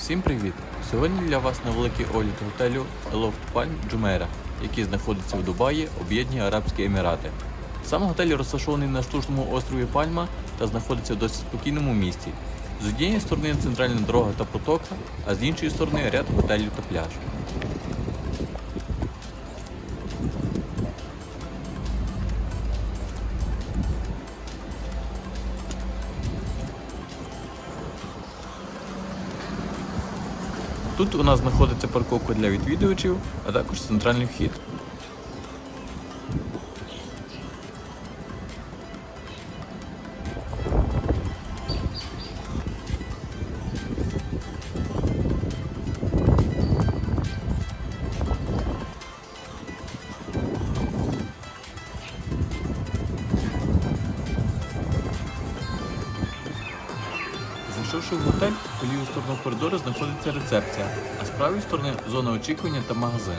Всім привіт! Сьогодні для вас невеликий огляд готелю Loft Palm Jumeirah, який знаходиться в Дубаї, Об'єднані Арабські Емірати. Сам готель розташований на штучному острові Пальма та знаходиться в досить спокійному місті. З однієї сторони центральна дорога та потока, а з іншої сторони ряд готелів та пляж. Тут у нас знаходиться парковка для відвідувачів, а також центральний вхід. Зайшовши в готель, по ліву сторону коридору знаходиться рецепція, а з правої сторони зона очікування та магазин.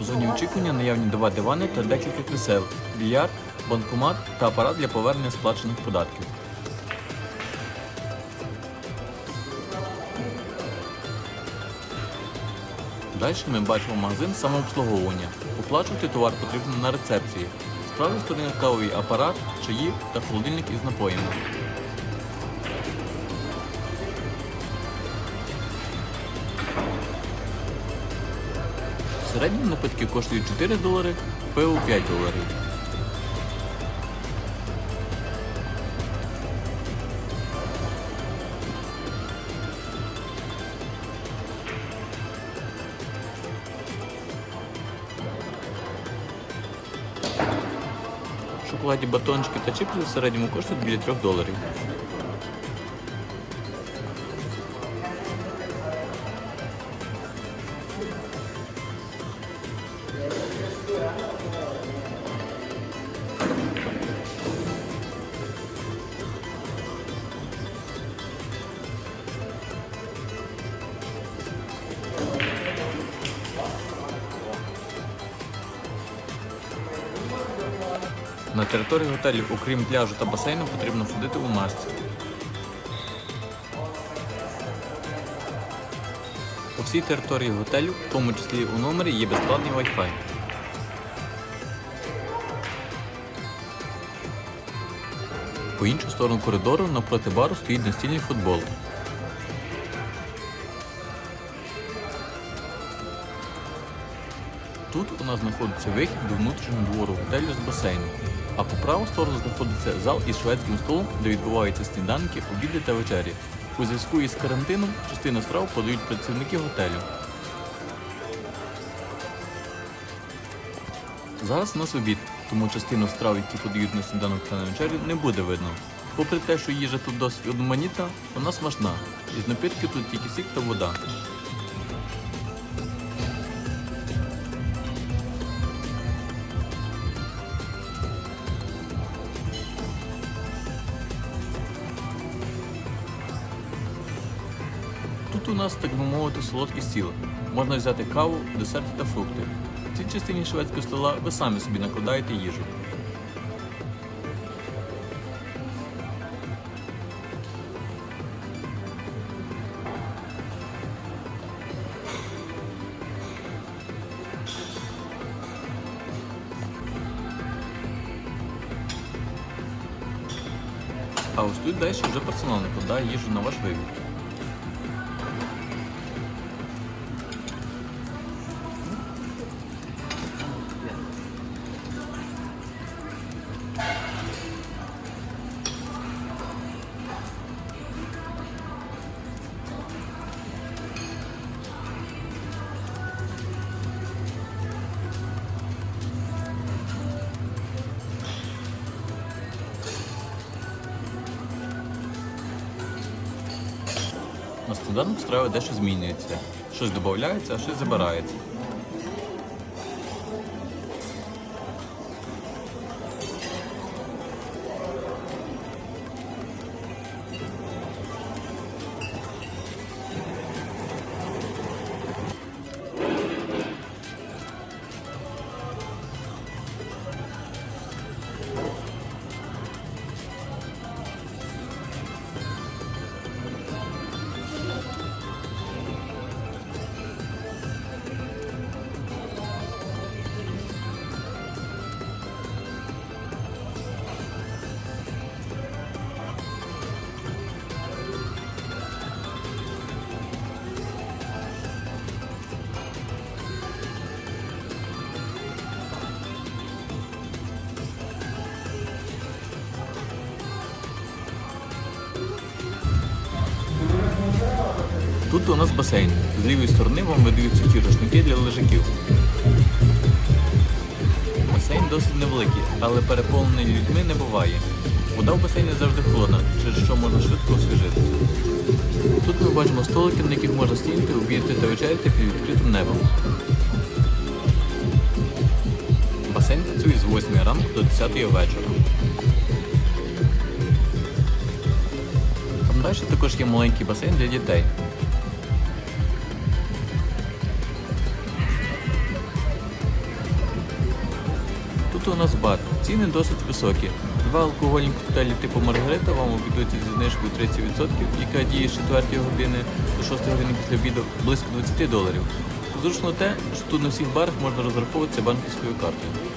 У зоні очікування наявні два дивани та декілька крісел, більярд, банкомат та апарат для повернення сплачених податків. Далі ми бачимо магазин самообслуговування. Оплачувати товар потрібно на рецепції. З правої сторони кавовий апарат, чаї та холодильник із напоями. Середні напитки коштують 4 долари, пиво 5 доларів. Шоколаді батончики та чіпси в середньому коштують біля 3 доларів. На території готелю, окрім пляжу та басейну, потрібно ходити у масці. По всій території готелю, в тому числі у номері, є безплатний Wi-Fi. По іншу сторону коридору навпроти бару стоїть настільний футбол. Нас знаходиться вихід до внутрішнього двору готелю з басейном, а по праву сторону знаходиться зал із шведським столом, де відбуваються сніданки, обіди та вечері. У зв'язку із карантином частину страв подають працівники готелю. Зараз у нас обід, тому частину страв, які подають на сніданок та на вечерю, не буде видно. Попри те, що їжа тут досить одноманітна, вона смачна. Із напитків тут тільки сік та вода. Нас, так би мовити, солодкий стіл. Можна взяти каву, десерти та фрукти. В цій частині шведського стола ви самі собі накладаєте їжу. А ось тут далі вже персонал накладає їжу на ваш вибір. На сніданок страви дещо змінюється. Щось додається, а щось забирається. Тут у нас басейн. З лівої сторони вам видаються ті рушники для лежаків. Басейн досить невеликий, але переповнений людьми не буває. Вода в басейні завжди холодна, через що можна швидко освіжитися. Тут ми бачимо столики, на яких можна сидіти, обідати та вечеряти під відкритим небом. Басейн працює з 8 ранку до 10 вечора. Там далі також є маленький басейн для дітей. Тут у нас бар. Ціни досить високі. Два алкогольні коктейлі типу Маргарита вам обійдуться зі знижкою 30%, яка діє з 4 години до 6 години після обіду близько 20 доларів. Зручно те, що тут на всіх барах можна розраховуватися банківською картою.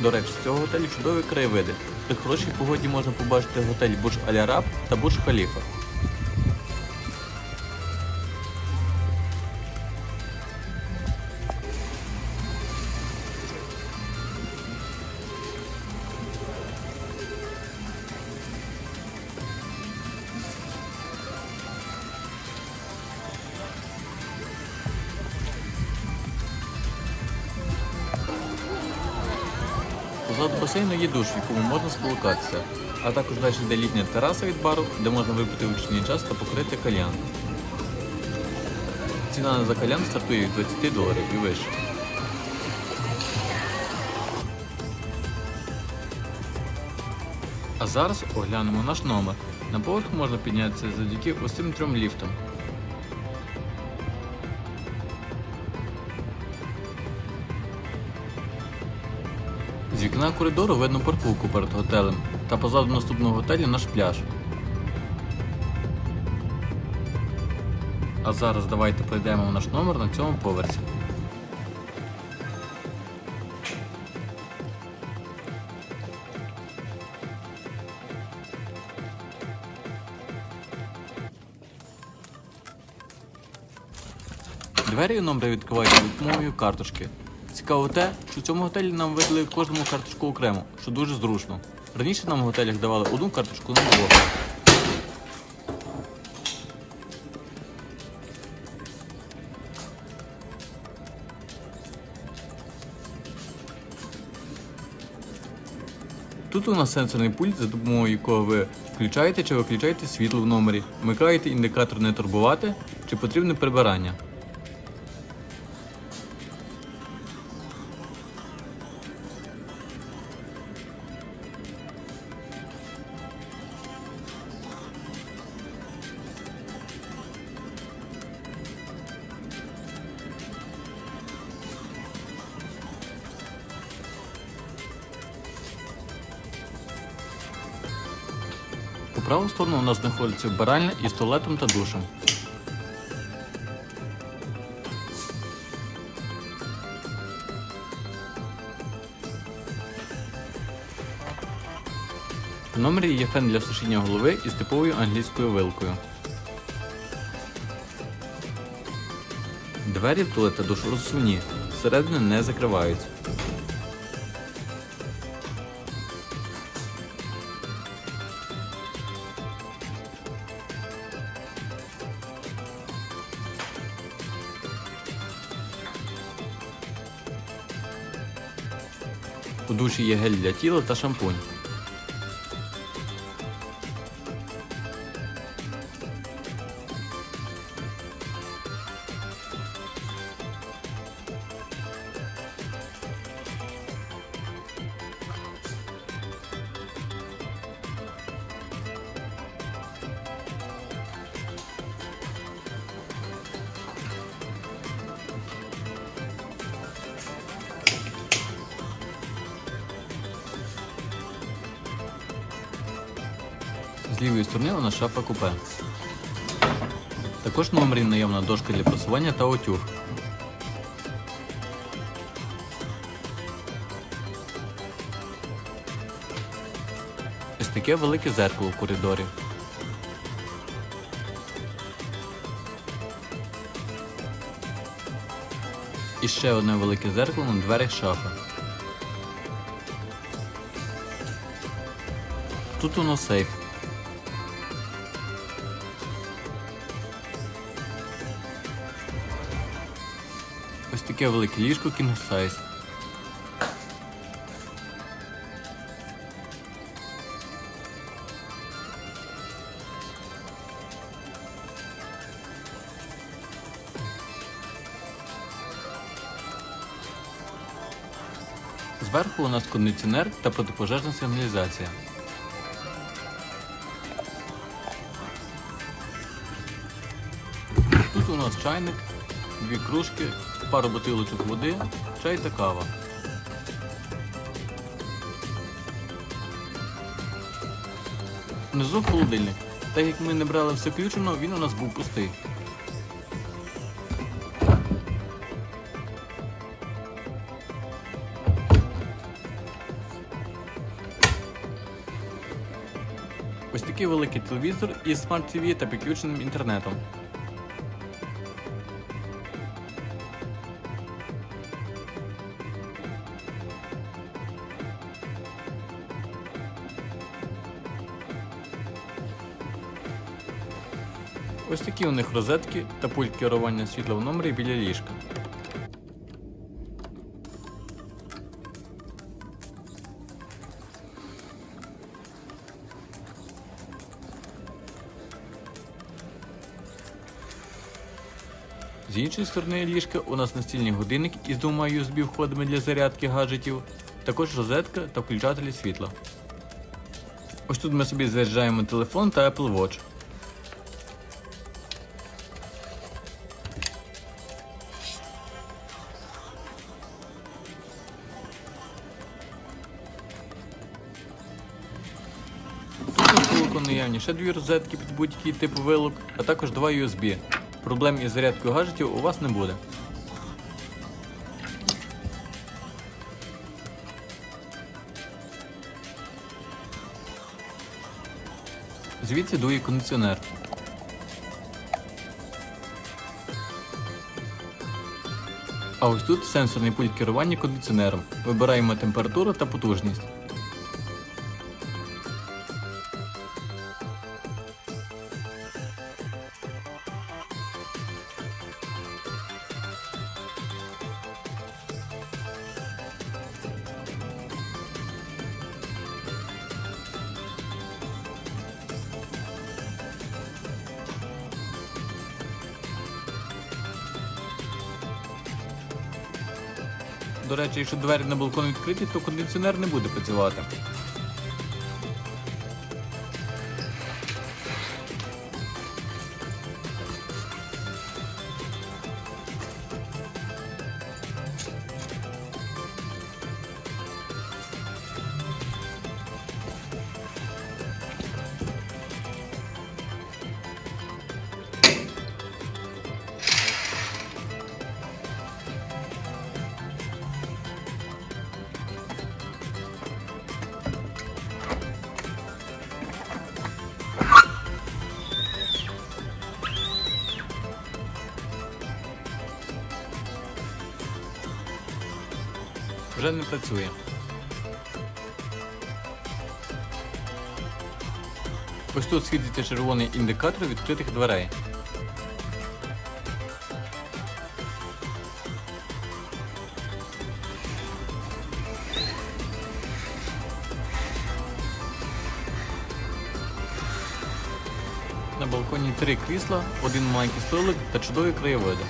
До речі, з цього готелю чудові краєвиди. При хорошій погоді можна побачити готель Бурж Аль Араб та Бурж Халіфа. Позаду басейну є душ, в якому можна сполукатися, а також далі йде літня тераса від бару, де можна випити вічний час та покрити кальян. Ціна за кальян стартує від 20 доларів і вище. А зараз оглянемо наш номер. На поверх можна піднятися завдяки ось цим трьом ліфтам. З вікна коридору видно парковку перед готелем та позаду наступного готелю наш пляж. А зараз давайте пройдемо в наш номер на цьому поверсі. Двері у номері відкриваються допомогою карточки. Цікаво те, що в цьому готелі нам видали кожному карточку окремо, що дуже зручно. Раніше нам в готелях давали одну карточку на двох. Тут у нас сенсорний пульт, за допомогою якого ви включаєте чи виключаєте світло в номері, вмикаєте індикатор не турбувати чи потрібне прибирання. Праву сторону у нас знаходиться вбиральня із туалетом та душем. В номері є фен для сушіння голови із типовою англійською вилкою. Двері в туалет та душ розсувні, зсередини не закриваються. У душі є гель для тіла та шампунь. З лівої сторони у нас шафа купе. Також на омрі дошка для просування та отюр. Ось таке велике зеркало в коридорі. І ще одне велике зеркало на дверях шафи. Тут воно сейф. Таке велике ліжко King Size. Зверху у нас кондиціонер та протипожежна сигналізація. Тут у нас чайник, дві кружки, пару бутилочок води, чай та кава. Внизу холодильник. Так як ми не брали все включено, він у нас був пустий. Ось такий великий телевізор із TV та підключеним інтернетом. Ось такі у них розетки та пульт керування світла в номері біля ліжка. З іншої сторони ліжка у нас настільний годинник із двома USB входами для зарядки гаджетів, також розетка та включателі світла. Ось тут ми собі заряджаємо телефон та Apple Watch. Ще дві розетки під будь-який тип вилок, а також два USB. Проблем із зарядкою гаджетів у вас не буде. Звідси дує кондиціонер. А ось тут сенсорний пульт керування кондиціонером. Вибираємо температуру та потужність. Якщо двері на балкон відкриті, то кондиціонер не буде працювати. Вже не працює. Ось тут світиться червоний індикатор відкритих дверей. На балконі три крісла, один маленький столик та чудові краєвиди.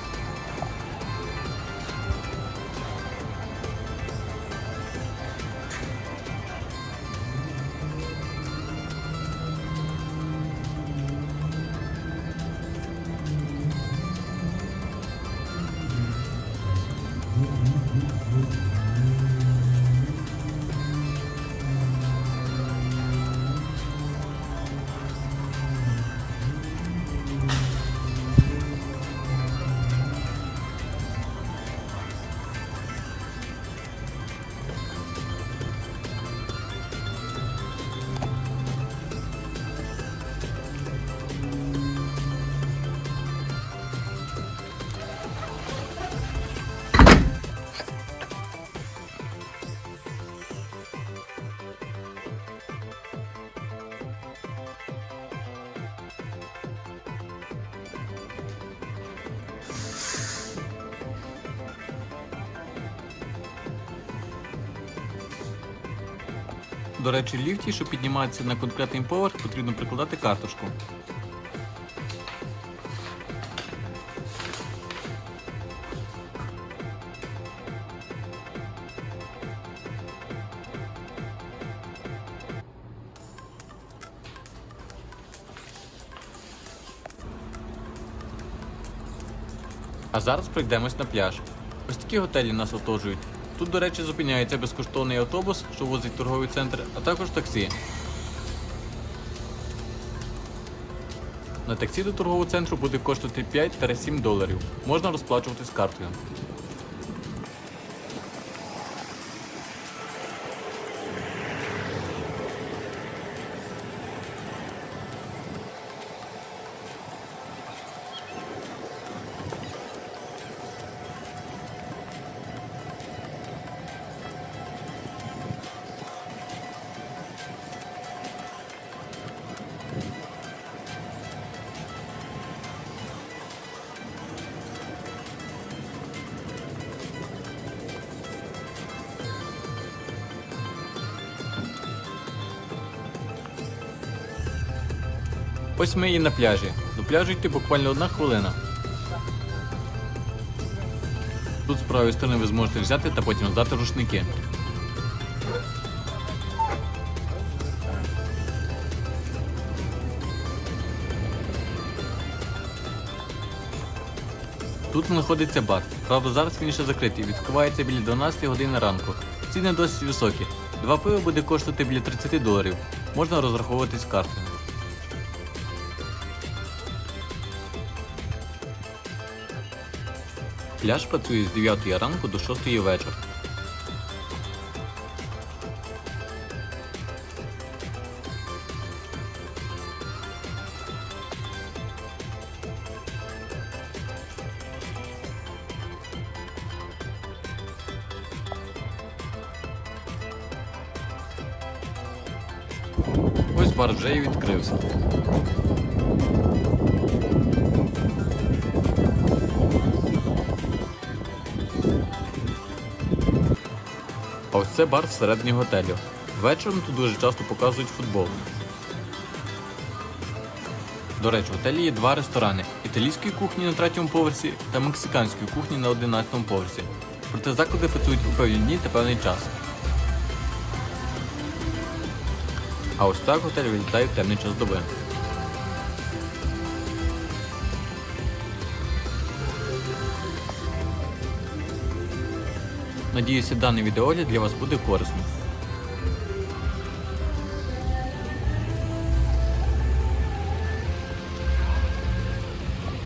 До речі, ліфті, щоб підніматися на конкретний поверх, потрібно прикладати карточку. А зараз пройдемось на пляж. Ось такі готелі нас оточують. Тут, до речі, зупиняється безкоштовний автобус, що возить торговий центр, а також таксі. На таксі до торгового центру буде коштувати 5-7 доларів. Можна розплачуватись картою. Ось ми і на пляжі. До пляжу йти буквально одна хвилина. Тут з правої сторони ви зможете взяти та потім здати рушники. Тут знаходиться бар. Правда, зараз він ще закритий. Відкривається біля 12 години ранку. Ціни досить високі. Два пива буде коштувати біля 30 доларів. Можна розраховуватись картою. Пляж працює з 9 ранку до 6 вечора. Ось бар вже і відкрився. Це бар всередині готелю. Вечором тут дуже часто показують футбол. До речі, в готелі є два ресторани: італійської кухні на третьому поверсі та мексиканської кухні на 11 поверсі. Проте заклади працюють у певні дні та певний час. А ось так готель виглядає в темний час доби. Надіюся, даний відеогляд для вас буде корисним.